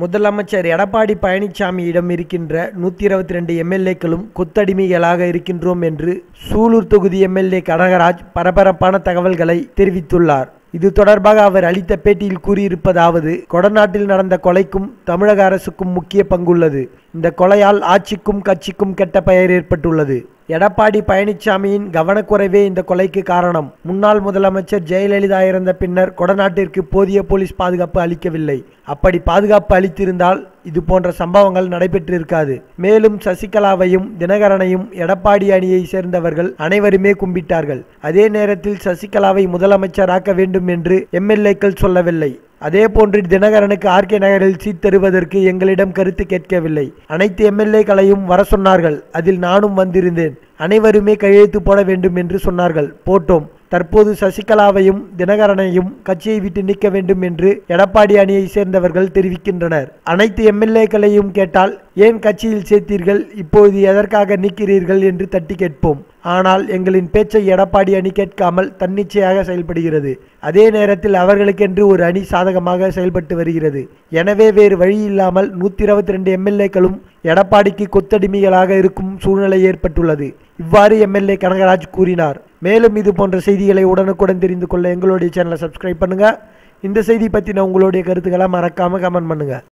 முதலமைச்சர் எடப்பாடி பழனிசாமியிடம் இருக்கின்ற நூற்றி இருபத்தி ரெண்டு எம்எல்ஏக்களும் கொத்தடிமைகளாக இருக்கின்றோம் என்று சூலூர் தொகுதி எம்எல்ஏ கனகராஜ் பரபரப்பான தகவல்களை தெரிவித்துள்ளார். இது தொடர்பாக அவர் அளித்த பேட்டியில் கூறியிருப்பதாவது கொடநாட்டில் நடந்த கொலைக்கும் தமிழக அரசுக்கும் முக்கிய பங்குள்ளது. இந்த கொலையால் ஆட்சிக்கும் கட்சிக்கும் கெட்ட பெயர் ஏற்பட்டுள்ளது. எடப்பாடி பழனிசாமியின் கவனக்குறைவே இந்த கொலைக்கு காரணம். முன்னாள் முதலமைச்சர் ஜெயலலிதா இறந்த பின்னர் கொடநாட்டிற்கு போதிய போலீஸ் பாதுகாப்பு அளிக்கவில்லை. அப்படி பாதுகாப்பு அளித்திருந்தால் இது போன்ற சம்பவங்கள் நடைபெற்றிருக்காது. மேலும் சசிகலாவையும் தினகரனையும் எடப்பாடி அணியை சேர்ந்தவர்கள் அனைவருமே கும்பிட்டார்கள். அதே நேரத்தில் சசிகலாவை முதலமைச்சராக்க வேண்டும் என்று எம்எல்ஏக்கள் சொல்லவில்லை. அதே போன்று தினகரனுக்கு ஆர்கே நகரில் சீட் தருவதற்கு எங்களிடம் கருத்து கேட்கவில்லை. அனைத்து எம்எல்ஏக்களையும் வர சொன்னார்கள். அதில் நானும் வந்திருந்தேன். அனைவருமே கையெழுத்து போட வேண்டும் என்று சொன்னார்கள். போட்டோம். தற்போது சசிகலாவையும் தினகரனையும் கட்சியை விட்டு நீக்க வேண்டும் என்று எடப்பாடி அணியை சேர்ந்தவர்கள் தெரிவிக்கின்றனர். அனைத்து எம்எல்ஏக்களையும் கேட்டால் ஏன் கட்சியில் சேர்த்தீர்கள்? இப்போது எதற்காக நீக்கிறீர்கள்? என்று தட்டி கேட்போம். ஆனால் எங்களின் பேச்சை எடப்பாடி அணி கேட்காமல் தன்னிச்சையாக செயல்படுகிறது. அதே நேரத்தில் அவர்களுக்கென்று ஒரு அணி சாதகமாக செயல்பட்டு வருகிறது. எனவே வேறு வழி இல்லாமல் நூற்றி இருபத்தி ரெண்டு எம்எல்ஏக்களும் எடப்பாடிக்கு கொத்தடிமைகளாக இருக்கும் சூழ்நிலை ஏற்பட்டுள்ளது. இவ்வாறு எம்எல்ஏ கனகராஜ் கூறினார். மேலும் இது போன்ற செய்திகளை உடனுக்குடன் தெரிந்து கொள்ள எங்களுடைய சேனலை சப்ஸ்கிரைப் பண்ணுங்கள் இந்த செய்தி பற்றின உங்களுடைய கருத்துக்களை மறக்காமல் கமெண்ட் பண்ணுங்கள்